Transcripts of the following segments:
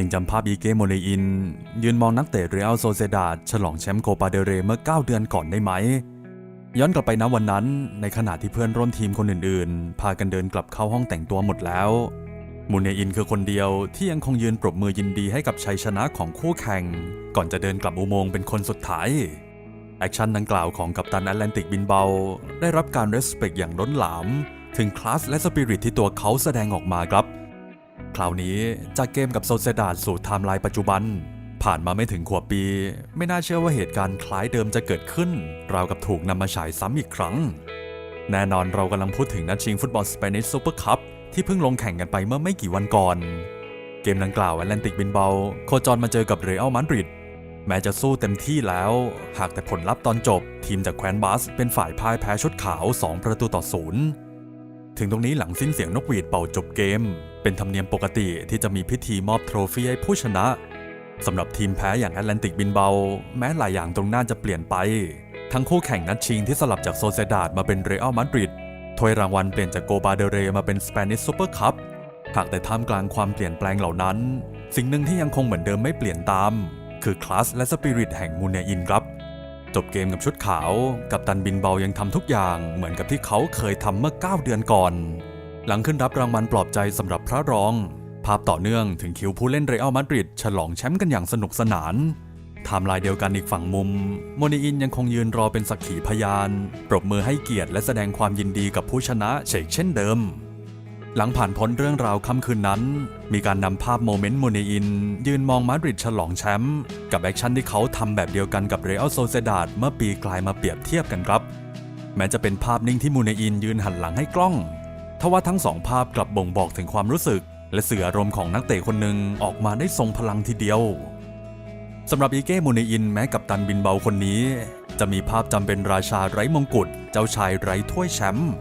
ยังจำภาพอีเกโมเลอิน ยืนมองนักเตะเรอัลโซเซดาฉลองแชมป์โคปาเดเรเมื่อ 9 เดือนก่อนได้ไหม ย้อนกลับไปนะวันนั้น ในขณะที่เพื่อนร่วมทีมคนอื่นๆ พากันเดินกลับเข้าห้องแต่งตัวหมดแล้วมูเนอินคือคนเดียวที่ยังคงยืนปรบมือยินดีให้กับชัยชนะของคู่แข่ง ก่อนจะเดินกลับอุโมงค์เป็นคนสุดท้าย แอคชั่นดังกล่าวของกัปตันแอตแลนติกบินเบา ได้รับการเรสเ c กอย่างล้นหลาม ถึงคลาสและสปิริตที่ตัวเขาแสดงออกมาครับ คราวนี้จากเกมกับโซเซดาสู่ไทม์ไลน์ปัจจุบัน ผ่านมาไม่ถึงขวบปี ไม่น่าเชื่อว่าเหตุการณ์คล้ายเดิมจะเกิดขึ้น ราวกับถูกนำมาฉายซ้ำอีกครั้ง แน่นอนเรากำลังพูดถึงนัดชิงฟุตบอลสเปนิชซูเปอร์คัพที่เพิ่งลงแข่งกันไปเมื่อไม่กี่วันก่อน เกมดังกล่าวแอตแลนติกบินเบา โคจรมาเจอกับเรอัลมาดริดแม้จะสู้เต็มที่แล้ว หากแต่ผลลัพธ์ตอนจบ ทีมจากแคว้นบาสเป็นฝ่ายพ่ายแพ้ชุดขาว 2 ประตูต่อศูนย์ ถึงตรงนี้หลังสิ้นเสียงนกหวีดเป่าจบเกม เป็นธรรมเนียมปกติที่จะมีพิธีมอบโทรฟี่ให้ผู้ชนะสำหรับทีมแพ้อย่างแอตแลนติกบินเบา แม้หลายอย่างตรงหน้าจะเปลี่ยนไป ทั้งคู่แข่งนัดชิงที่สลับจากโซเซดาดมาเป็นเรอัลมาดริดถ้วยรางวัลเปลี่ยนจากโกบาเดเรมาเป็นสเปนิชซูเปอร์คัพหากแต่ท่ามกลางความเปลี่ยนแปลงเหล่านั้น สิ่งหนึ่งที่ยังคงเหมือนเดิมไม่เปลี่ยนตาม คือคลาสและสปิริตแห่งมูเนอินครับ จบเกมกับชุดขาว กับตันบินเบายังทำทุกอย่างเหมือนกับที่เขาเคยทำเมื่อ 9 เดือนก่อน หลังขึ้นรับรางวัลปลอบใจสำหรับพระรอง ภาพต่อเนื่องถึงคิวผู้เล่นเรอัลมาดริดฉลองแชมป์กันอย่างสนุกสนานไทม์ไลน์เดียวกันอีกฝั่งมุม โมนีอินยังคงยืนรอเป็นสักขีพยาน ปรบมือให้เกียรติและแสดงความยินดีกับผู้ชนะเฉกเช่นเดิม หลังผ่านพ้นเรื่องราวค่ำคืนนั้น มีการนำภาพโมเมนต์โมเนอิน ยืนมองมาดริดฉลองแชมป์กับแอคชั่นที่เขาทำแบบเดียวกันกับเรอัลโซเซดาดเมื่อปีกลายมาเปรียบเทียบกันครับ แม้จะเป็นภาพนิ่งที่มูเนอินยืนหันหลังให้กล้องทว่าทั้งสองภาพกลับบ่งบอกถึงความรู้สึก และเสื่ออารมณ์ของนักเตะคนหนึ่งออกมาได้ทรงพลังทีเดียวสำหรับอีเก้มูเนอินแม้กับตันบินเบาคนนี้ จะมีภาพจำเป็นราชาไร้มงกุฎเจ้าชายไร้ถ้วยแชมป์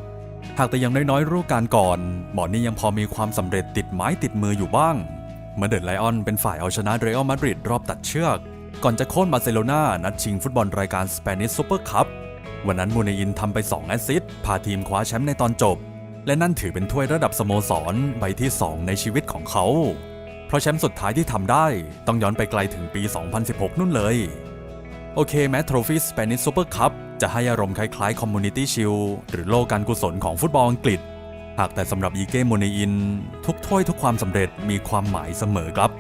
หากแต่อย่างน้อยๆ รูปการก่อน หมอนี่ยังพอมีความสำเร็จติดไม้ติดมืออยู่บ้างเมื่อเดิดไลออนเป็นฝ่ายเอาชนะเรอัลมาดริดรอบตัดเชือก ก่อนจะโค่นบาร์เซโลนานัดชิงฟุตบอลรายการสเปนิชซูเปอร์คัพวันนั้นมูเนอินทำไป 2 แอสซิสต์พาทีมคว้าแชมป์ในตอนจบ และนั่นถือเป็นถ้วยระดับสโมสรใบที่ 2 ในชีวิตของเขา เพราะแชมป์สุดท้ายที่ทำได้ต้องย้อนไปไกลถึงปี 2016 นู่นเลย โอเคแม้ทรฟี่สเปนิชซูเปอร์คัพ จะให้อารมณ์คล้ายๆคอมมูนิตี้ชิลหรือโลกการกุศลของฟุตบอลอังกฤษ หากแต่สำหรับอีเก้โมเนอิน ทุกถ้วยทุกความสำเร็จมีความหมายเสมอครับ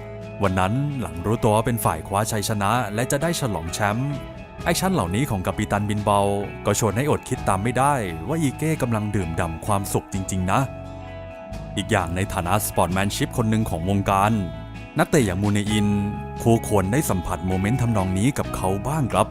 วันนั้นหลังรู้ตัวว่าเป็นฝ่ายคว้าชัยชนะ และจะได้ฉลองแชมป์แอคชั่นเหล่านี้ของกัปตันบินเบา ก็ชวนให้อดคิดตามไม่ได้ ว่าอีเก้กำลังดื่มด่ำความสุขจริง ๆ นะ อีกอย่างในฐานะสปอร์ตแมนชิพคนหนึ่งของวงการ นักเตะอย่างมูเนอินคู่ควรได้สัมผัสโมเมนต์ทำนองนี้กับเขาบ้างครับ